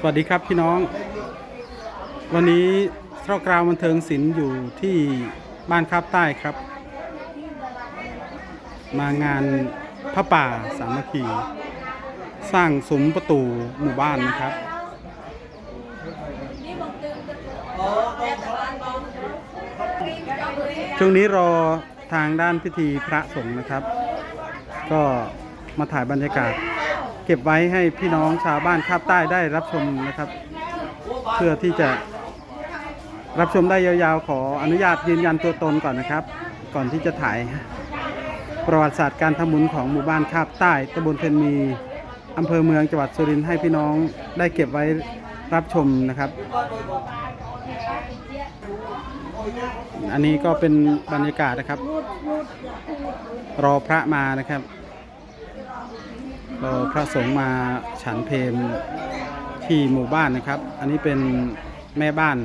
สวัสดีครับพี่น้อง วันนี้เท่ากราวบันเทิงศิลป์อยู่ที่บ้านคาบใต้ครับ มางานพระป่าสามัคคี สร้างสมประตูหมู่บ้านนะครับ ช่วงนี้รอทางด้านพิธีพระสงฆ์นะครับ ก็มาถ่ายบรรยากาศ เก็บไว้ให้พี่น้องชาวบ้านคาบใต้ได้รับชมนะครับ เพื่อที่จะรับชมได้ยาวๆ ขออนุญาตยืนยันตัวตนก่อนนะครับ ก่อนที่จะถ่าย ประวัติศาสตร์การทำบุญของหมู่บ้านคาบใต้ตำบลเพนมีอำเภอเมืองจังหวัดสุรินทร์ให้พี่น้องได้เก็บไว้รับชมนะครับ อันนี้ก็เป็นบรรยากาศนะครับ รอพระมานะครับ รอพระสงฆ์มาฉันเพลที่หมู่บ้านนะครับ อันนี้เป็นแม่บ้าน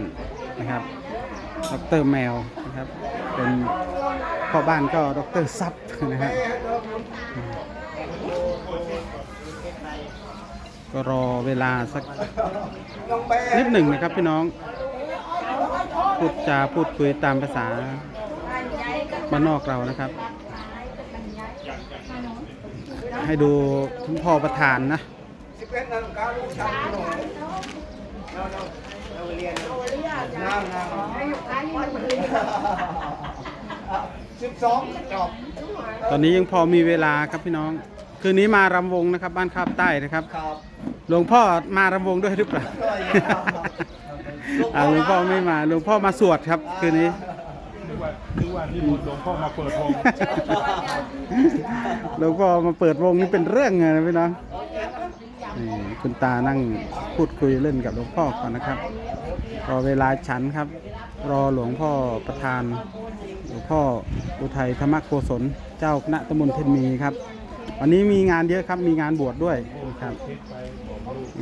นะครับดรแมวนะครับ เป็นพ่อบ้านก็ดรซับนะครับ ก็รอเวลาสักนิดหนึ่งนะครับพี่น้อง พูดจาพูดคุยตามภาษาบ้านนอกเรานะครับ ให้ดูคุณพ่อประธานนะสิบสองจบตอนนี้ยังพอมีเวลาครับพี่น้อง คืนนี้มารำวงนะครับ บ้านคาบใต้นะครับหลวงพ่อมารำวงด้วยหรือเปล่าหลวงพ่อไม่มาหลวงพ่อมาสวดครับ คืนนี้ ว่านึกว่าที่หลวงพ่อมาเปิดวงหลวงพ่อมาเปิดวงนี่เป็นเรื่องไงนะพี่น้องนี่คุณตานั่งพูดคุยเล่นกับหลวงพ่อก่อนนะครับ รอเวลาฉันครับ รอหลวงพ่อประธาน หลวงพ่ออุทัยธรรมโกศลเจ้าคณะตำบลเทนมีครับ วันนี้มีงานเยอะครับมีงานบวชด้วยนะครับ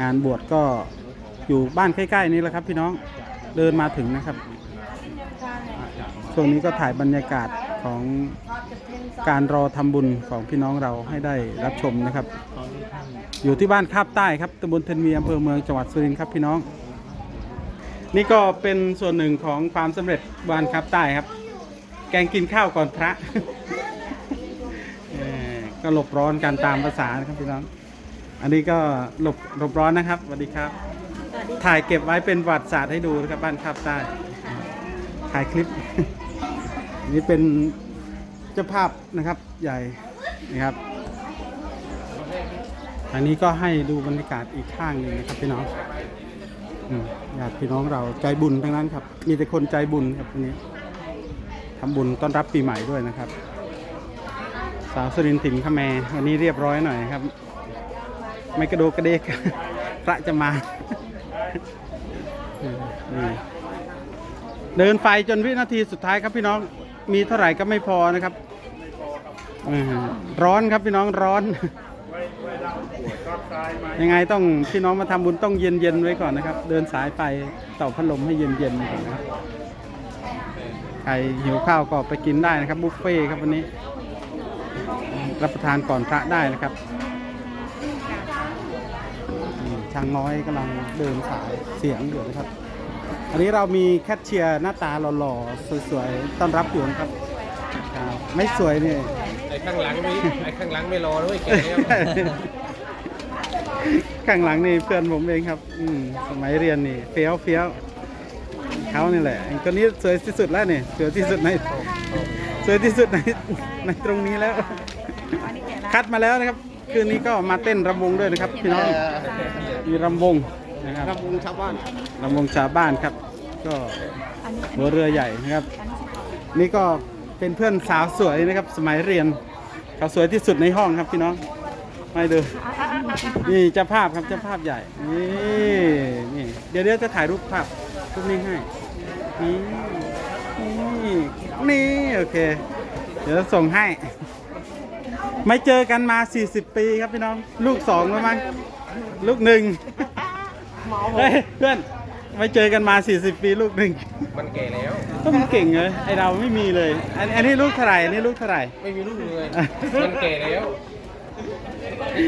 งานบวชก็อยู่บ้านใกล้ๆนี้แหละครับ พี่น้องเดินมาถึงนะครับ ช่วงนี้ก็ถ่ายบรรยากาศของการรอทำบุญของพี่น้องเราให้ได้รับชมนะครับ อยู่ที่บ้านคาบใต้ครับตำบลเทนเมียอำเภอเมืองจังหวัดสุรินทร์ครับพี่น้อง นี่ก็เป็นส่วนหนึ่งของความสำเร็จบ้านคาบใต้ครับ แกงกินข้าวก่อนพระก็หลบร้อนกันตามภาษานะครับพี่น้อง อันนี้ก็หลบหลบร้อนนะครับสวัสดีครับ ถ่ายเก็บไว้เป็นวัติศาสตร์ให้ดูนะครับบ้านคาบใต้ถ่ายคลิป นี่เป็นเจ้าภาพนะครับใหญ่นะครับอันนี้ก็ให้ดูบรรยากาศอีกข้างหนึ่งนะครับพี่น้องอืมญาติพี่น้องเราใจบุญทั้งนั้นครับ มีแต่คนใจบุญครับวันนี้ทำบุญต้อนรับปีใหม่ด้วยนะครับ สาวสุรินทร์ถิ่นขแมวันนี้เรียบร้อยหน่อยครับ ไม่กระโดกกระเดกพระจะมา เดินไฟจนวินาทีสุดท้ายครับพี่น้อง มีเท่าไหร่ก็ไม่พอนะครับอืมร้อนครับพี่น้องร้อน ยังไงต้องพี่น้องมาทำบุญต้องเย็นเย็นๆไว้ก่อนนะครับ เดินสายไฟต่อพัดลมให้เย็นเย็นๆก่อนนะครับใครหิวข้าวก็ไปกินได้นะครับบุฟเฟ่ต์ครับวันนี้ รับประทานก่อนพระได้นะครับนี่ช่างน้อยกำลังเดินสายเสียงอยู่นะครับ อันนี้เรามีแคชเชียร์หน้าตาหล่อๆสวยๆต้อนรับอยู่นะครับครับไม่สวยเนี่ย ไอ้ข้างหลังไม่ไอ้ข้างหลังไม่รอด้วยแกแล้วข้างหลังนี่เพื่อนผมเองครับ อืมสมัยเรียนนี่เฟี้ยวเฟี้ยวเขานี่แหละไอ้คนนี้สวยที่สุดแล้วนี่สวยที่สุดในสวยที่สุดในในตรงนี้แล้ว คัดมาแล้วนะครับ คืนนี้ก็มาเต้นรำวงด้วยนะครับพี่น้องมีรำวงนะครับรับวงชาวบ้านรำวงชาวบ้านครับ ก็หัวเรือใหญ่นะครับ นี่ก็เป็นเพื่อนสาวสวยนะครับ สมัยเรียนเขาสวยที่สุดในห้องครับพี่น้องไม่ดูนี่เจ้าภาพครับเจ้าภาพใหญ่นี่นี่เดี๋ยวเดี๋ยวจะถ่ายรูปภาพรูปนี้ให้นี่นี่นี่โอเค เดี๋ยวจะส่งให้ ไม่เจอกันมา 40 ปีครับพี่น้อง ลูกสองแล้วมั้งลูกหนึ่งเฮ้ยเพื่อน ไม่เจอกันมา 40 ปีลูกหนึ่งมันแก่แล้วก็มันเก่งเลยไอเราไม่มีเลย อันอันนี้ลูกเท่าไหร่อันนี้ลูกเท่าไหร่ ไม่มีลูกเลย มันแก่แล้ว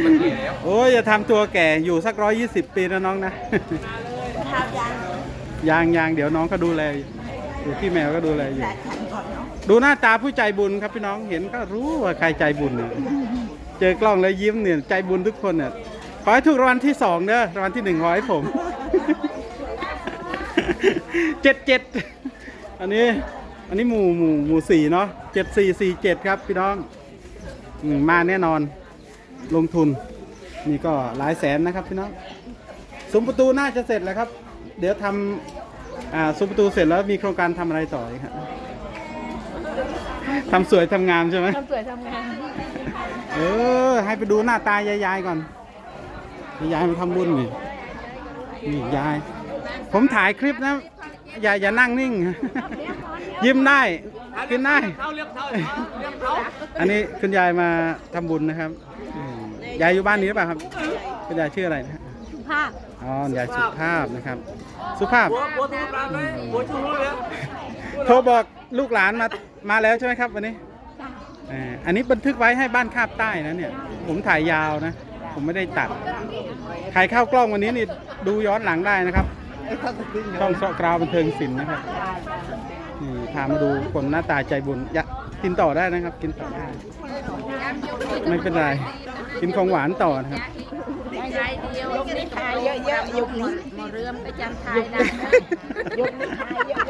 มันแก่แล้วโอ้ยอย่าทำตัวแก่อยู่สักร้อยยี่สิบปีนะน้องนะยางยางเดี๋ยวน้องก็ดูแลอยู่พี่แมวก็ดูแลอยู่ ดูหน้าตาผู้ใจบุญครับพี่น้องเห็นก็รู้ว่าใครใจบุญเนี่ยเจอกล้องแล้วยิ้มเนี่ยใจบุญทุกคนเนี่ยขอให้ถูกรางวัลที่สองเด้อรางวัลที่หนึ่งขอให้ผม เจ็ดเจ็ดอันนี้ อันนี้หมู่หมู่หมู่สี่เนาะเจ็ดสี่สี่เจ็ดครับพี่น้องอืมมาแน่นอน ลงทุน นี่ก็หลายแสนนะครับพี่น้องซุ้มประตูน่าจะเสร็จแล้วครับ เดี๋ยวทำอ่าซุ้มประตูเสร็จแล้วมีโครงการทำอะไรต่ออีกครับทำสวยทำงามใช่ไหม ทำสวยทำงาน เออ ให้ไปดูหน้าตายายๆก่อน ยายมาทำบุญนี่นี่ยาย ผมถ่ายคลิปนะ อย่าอย่านั่งนิ่ง ยิ้มได้กินได้ อันนี้คุณยายมาทำบุญนะครับอืมยายอยู่บ้านนี้หรือเปล่าครับ คุณยายชื่ออะไรนะภาพอ๋อยายสุภาพนะครับ สุภาพ โทรบอกลูกหลานมามาแล้วใช่ไหมครับวันนี้อ่าอันนี้บันทึกไว้ให้บ้านคาบใต้นะเนี่ย ผมถ่ายยาวนะ ผมไม่ได้ตัด ใครเข้ากล้องวันนี้นี่ดูย้อนหลังได้นะครับ ช่องเสาะกราวบันเทิงศิลป์นะครับนี่พามาดูคนหน้าตาใจบุญอยากกินต่อได้นะครับ กินต่อได้ไม่เป็นไร กินของหวานต่อนะครับ ใจเดียวยกนิ้วทายเยอะๆยกนิ้วหมอเรื่อมไปจันทายได้ยกนิ้วทายเยอะ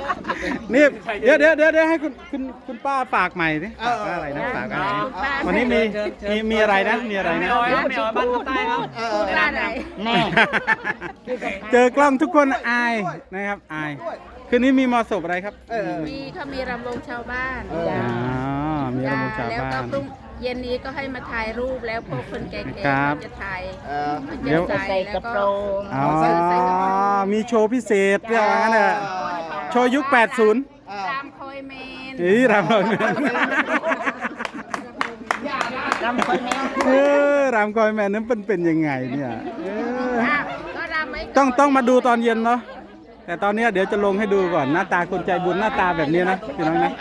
นี่เดี๋ยวเดี๋ยวเดี๋ยวเดี๋ยวให้คุณคุณคุณป้าฝากใหม่ดิฝากว่าอะไรนะฝากอะไรนะวันนี้มีมีมีอะไรนะมีอะไรนะๆไม่เอาบ้านใต้ครับพูดว่าอะไรเจอกล้องทุกคนอายนะครับอายคืนนี้มีมอสบอะไรครับเออมีเขามีรำวงชาวบ้านเอออ๋อมีระบบชาวแล้วบ้าก็นพรุ่ง เย็นนี้ก็ให้มาถ่ายรูปแล้วพวกคนแก่ๆครับเขาจะถ่ายเออเขาเดี๋ยว จะใส่แล้วก็อ๋อ มีโชว์พิเศษเรื่องนั้นน่ะโชว์ยุค 80รามคอยเมนนี่รำคอยแมนรำคอยเมนเออรำคอยแมนนั้นเป็นเป็นยังไงเนี่ยเออก็รำไว้ก่นต้องต้องมาดูตอนเย็นเนาะแต่ตอนเนี้ยเดี๋ยวจะลงให้ดูก่อนหน้าตาคนใจบุญหน้าตาแบบนี้นะพี่น้องนะ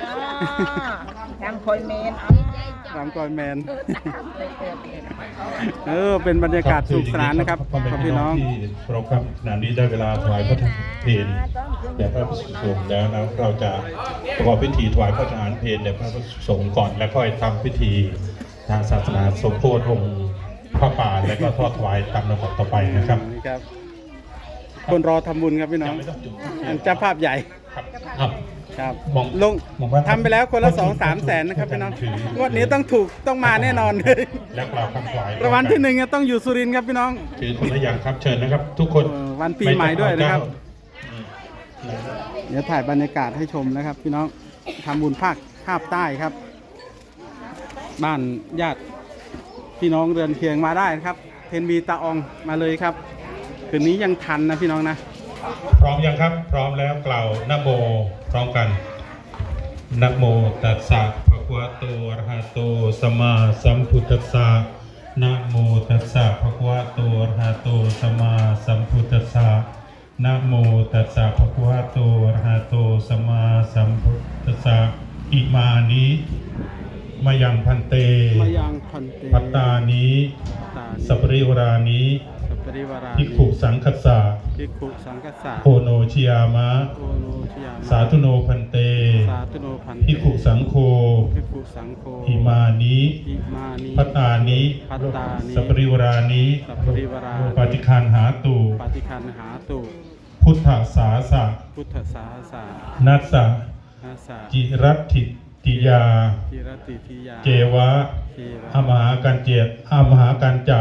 รำคอยเมน รำคอยแมน เออ เป็นบรรยากาศสนุกสนานนะครับพ่อแม่ครับพี่พี่น้น้อองงที่เคารพครับขณะนี้ได้เวลาถวายพระทหารเพลแด่พระภิกษุสงฆ์แล้วนะเราจะประกอบพิธีถวายพระทหารเพลแด่พระภิกษุสงฆ์ก่อน แล้วค่อยทำพิธีทางศาสนาสมโพธิองค์พระป่าแล้วก็ทอดถวายตามลำดับต่อไปนะครับนี่ครับคนรอทำบุญครับพี่น้องยังไม่ต้องจุดอันเจ้าภาพใหญ่ครับ ครับครับมองลงมองว่าทำไปแล้วคนละสองสามแสนนะครับพี่น้องงวดนี้ต้องถูกต้องมาแน่นอนเลยและกล่าวคำถวายรางวัลที่หนึ่งอะต้องอยู่สุรินทร์ครับพี่น้องถือคนละอย่างครับเชิญนะครับ ทุกคนเออวันปีใหม่ด้วยนะครับไม่ต้องเอาเจ้าเดี๋ยวถ่ายบรรยากาศให้ชมนะครับ พี่น้องทำบุญภาคภาพใต้ครับ บ้านญาติพี่น้องเรือนเคียงมาได้นะครับ เทนบีตาอองมาเลยครับ คืนนี้ยังทันนะพี่น้องนะ พร้อมยังครับ พร้อมแล้วกล่าวนะโมพร้อมกันนะโมตัสสะภะคะวะโตอะระหะโตสัมมาสัมพุทธัสสะนะโมตัสสะภะคะวะโตอะระหะโตสัมมาสัมพุทธัสสะนะโมตัสสะภะคะวะโตอะระหะโตสัมมาสัมพุทธัสสะอิมานิมายังพันเตมายังพันเต พัตตานิตาสัปริวรานิสั ปปริวาราภิกขุสังคัสสะภิกขุสังกัสสะโคโนชยามะโอโนชยามะสาธุโนพันเตสาธุโนพันเตพิกขุสังโฆภิกขุสังโฆอิมานิอิมานิ พัตตานิพัตตานิ สัปริวรานิสัปปริวารานิปฏิคันหาตุปฏิคันหาตุพุทธสาสะพุทธสาสานัสสะนาสาจิรัตถิติยา จิรติทิยาเจวะเทวะอมหากันเจตอมหากันจา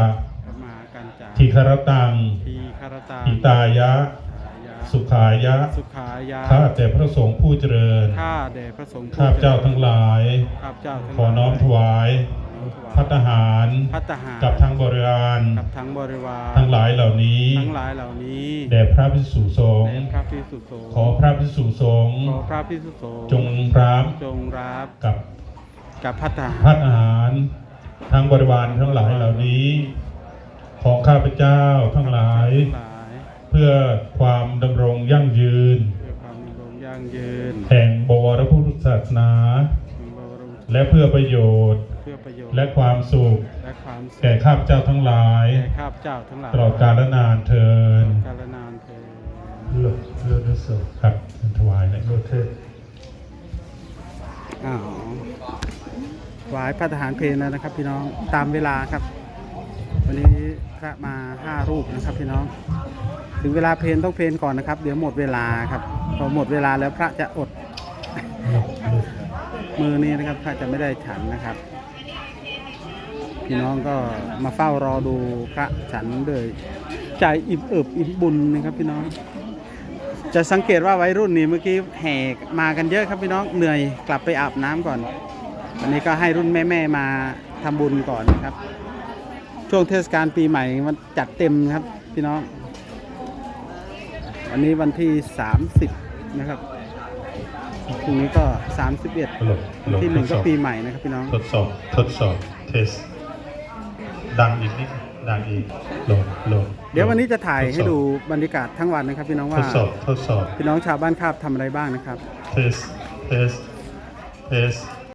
พระมหากัญจาทิครตังทีคารตาอิตายะสายะ สุขายะ สุขายาข้าแต่พระสงฆ์ผู้เจริญ ข้าแด่พระสงฆ์ผู้ข้าพเจ้าทั้งหลาย ข้าพเจ้าทั้งขอน้อมถวายน้อมถวายพัฒหาร พัตตาหารกับทั้งบริวารกับทั้งบริวารทั้งหลายเหล่านี้ทั้งหลายเหล่านี้แด่พระพิสุสงฆ์แด่พระพิสุสงฆ์ขอพระพิสุสงฆ์ขอพระพิสุสงฆ์จงรับจงรับกับกับพัตตาหาร พัฒหารทั้งบริวารทั้งหลายเหล่านี้ ของข้าพเจ้าทั้งหลายทั้งหลาย เพื่อความดำรงยั่งยืน เพื่อความดำรงยั่งยืน แห่งบวรพุทธศาสนาแห่งบรมและเพื่อประโยชน์เพื่อประโยชน์และความสุขและและความสุขแก่ข้าพเจ้าทั้งหลายแก่ข้าพเจ้าทั้งหลายตลอดกาลนานเทินกาลนานเถิดเลิศเลิศเลิศครับถวายในโลเทศอ้าวถวายพระทหารเพลแล้วนะครับ พี่น้องตามเวลาครับ วันนี้พ ระมาห้ารูปนะครับพี่น้อง ถึงเวลาเพนต้องเพนก่อนนะครับ เดี๋ยวหมดเวลาครับพอหมดเวลาแล้วพระจะอด มือนี้นะครับพระจะไม่ได้ฉันนะครับ พี่น้องก็มาเฝ้ารอดูพระฉันด้วยใจอิ่มเอิบอิ่มบุญนะครับพี่น้องจะสังเกตว่าวัยรุ่นนี่เมื่อกี้แห่มากันเยอะครับพี่น้องเหนื่อยกลับไปอาบน้ำก่อนวันนี้ก็ให้รุ่นแม่ ๆ มาทำบุญก่อนนะครับ ช่วงเทศกาลปีใหม่มันจัดเต็มครับพี่น้อง วันนี้วันที่ 30 นะครับพรุ่งนี้ก็ 31เลิศเลิศที่หนึ่งทก็ดสอบปีใหม่นะครับพี่น้อง ทดสอบ ทดสอบ เทส ดังอีกนิด ดังอีกลงลงเดี๋ยววันนี้จะถ่ายทสอบให้ดูบรรยากาศทั้งวันนะครับ พี่น้องทว่าดสอบ ทดสอบ พี่น้องชาวบ้านคาบทำอะไรบ้างนะครับ เทส เทส เทส